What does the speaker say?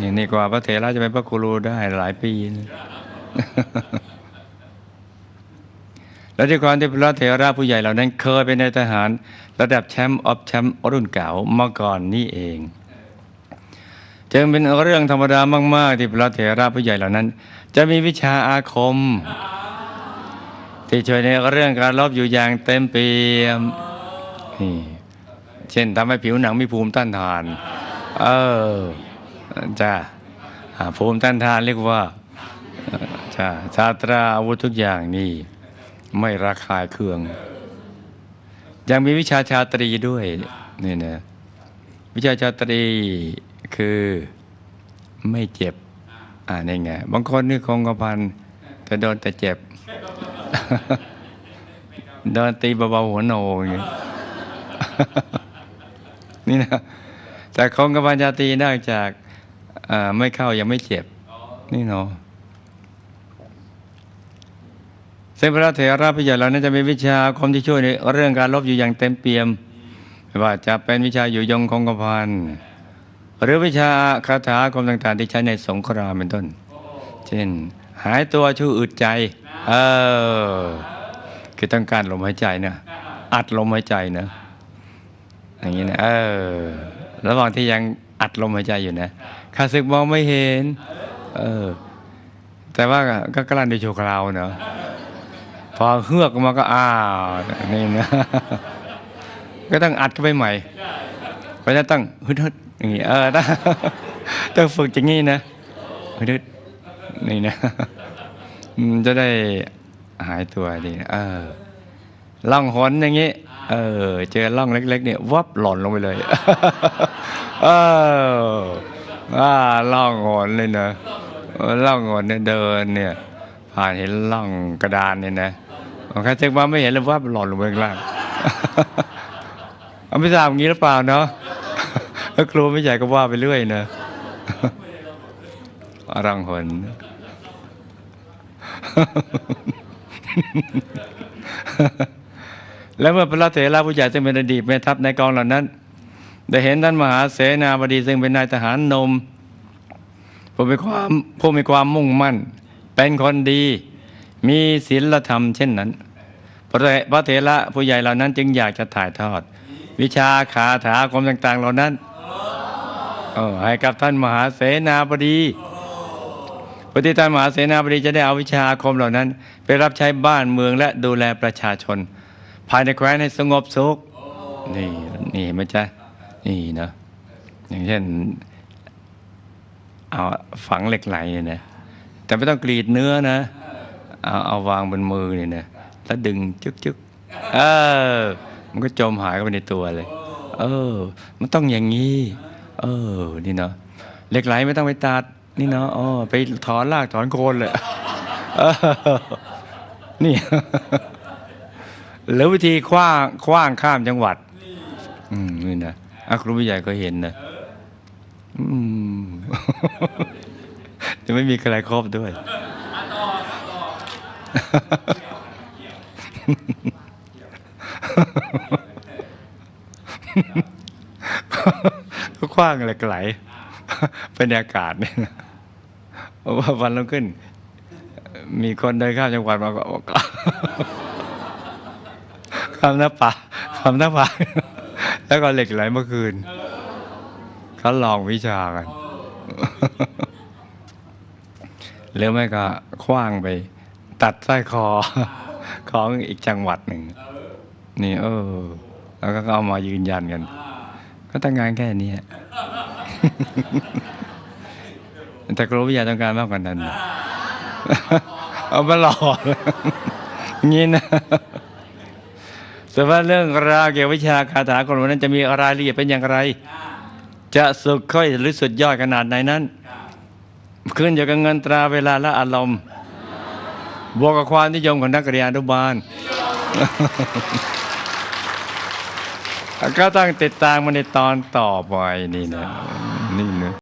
นี่นี่กว่าพระเถระจะเป็นพระครูได้หลายปีนะแล้วด้วยความที่พระเถระผู้ใหญ่เหล่านั้นเคยเป็นนายทหาร ระดับแชมป์ออฟแชมป์รุ่นเก่ามาก่อนนี่เอง จึงเป็นเรื่องธรรมดามาก ๆ ที่พระเถระผู้ใหญ่เหล่านั้น จะมีวิชาอาคม ที่ช่วยในเรื่องการรบอยู่อย่างเต็มเปี่ยมนี่เช่นทำให้ผิวหนังมีภูมิต้านทาน เออ จ้าภูมิต้านทานเรียกว่าจ้าชาตราอาวุธทุกอย่างนี่ไม่ระคายเคือง ยังมีวิชาชาตรีด้วยนี่นะวิชาชาตรีคือไม่เจ็บ อ่านี่ไงบางคนนี่คงกระพันแต่โดนแต่เจ็บโดนตีเบาๆหัวโนอย่างนี้นี่นะแต่คงกระพันชาตรีนอกจาก ไม่เข้ายังไม่เจ็บ นี่เนาะซึ่งพระเถระผู้ใหญ่เหล่านั้นจะมีวิชาอาคมที่ช่วยในเรื่องการลบอยู่อย่างเต็มเปี่ยม ไม่ว่าจะเป็นวิชาอยู่ยงคงกระพันหรือวิชาคาถาอาคมต่างๆ ที่ใช้ในสงครามเป็นต้น เช่น หายตัวชูอึดใจ เออ คือต้องการลมหายใจนะอัดลมหายใจนะอย่างนี้นะเออ ระหว่างที่ยัง อัดลมหายใจอยู่นะข้าศึกมองไม่เห็น เออ แต่ว่าก็กลั้นด้วยโชคราวเนาะพอเฮือกออกมาก็อ้าวนี่นะก็ต้องอัดเข้าไปใหม่ก็จะต้องฮึดฮึดอย่างงี้เออต้องต้องฝึกอย่างงี้นะฮึดฮึดนี่นะจะได้หายตัวดีเออล่องหนอย่างงี้ เออ เจอล่องเล็ก ๆ เนี่ยวับหล่นลงไปเลย เอออ่าล่องหนเลยนะล่องหนเนี่ยเดินเนี่ย ผ่านเห็นล่องกระดานเนี่ยนะใครเช็คว่าไม่เห็นเลยว่าหล่นลงไปข้างล่างเอาไม่ทราบอย่างนี้หรือเปล่าเนาะแล้วครูไม่ใหญ่ก็ว่าไปเรื่อยนะรังหน แล้วเมื่อพระเถระผู้ใหญ่ซึ่งเป็นอดีตแม่ทัพในกองเหล่านั้น ได้เห็นท่านมหาเสนาบดีซึ่งเป็นนายทหารนมผู้มีความผู้มีความมุ่งมั่น เป็นคนดี มีศีลธรรมเช่นนั้น พระเถระเระผู้ใหญ่เหล่านั้นจึงอยากจะถ่ายทอด วิชาคาถาคมต่าง ๆ เหล่านั้นให้กับท่านมหาเสนาบดีปฏิท่านมหาเสนาบดีจะได้เอาวิชาคมเหล่านั้น ไปรับใช้บ้านเมืองและดูแลประชาชน ภายในแคว้นให้สงบสุข นี่นี่เห็นไหมจ๊ะนี่เนาะอย่างเช่น เอาฝังเหล็กไหลเนี่ยนะแต่ไม่ต้องกรีดเนื้อนะ เอาเอาวางบนมือเนี่ยนะแล้วดึงจึกจึกเออ มันก็จมหายเข้าไปในตัวเลย เออ มันต้องอย่างนี้ เออ นี่เนาะเหล็กไหลไม่ต้องไปตัด นี่เนาะอ๋อไปถอนรากถอนโคนเลยเออนี่ หรือวิธีคว้างคว้างข้ามจังหวัด อืมนี่นะอาครูผู้ใหญ่ก็เห็นนะอืมจะไม่มีใครครอบด้วยก็คว้างเหล็กไหลเป็นอากาศเนี่ยเพราะว่าวันรุ่งขึ้น มีคนเดินข้ามจังหวัดมาก็ บอกข้ามหน้าป่าข้ามหน้าป่าแล้วก็เหล็กไหลเมื่อคืนเขาลองวิชากันหรือไม่ก็คว้างไป ตัดสร้อยคอของอีกจังหวัดหนึ่งนี่เออ แล้วก็เอามายืนยันกัน ก็ตั้งงานแค่นี้แต่ครูวิทยาต้องการมากกว่านั้น เอามาหลอกงี้นะ ส่วนว่าเรื่องราวเกี่ยวกับวิชาคาถาคนวันนั้นจะมีรายละเอียดเป็นอย่างไร จะสุดค่อยหรือสุดยอดขนาดไหนนั้นขึ้นอยู่กับเงินตราเวลาและอารมณ์บวกกับความนิยมของนักเรียนอนุบาลก็ต้องติดตามมาในตอนต่อไปนี่นะนี่นะ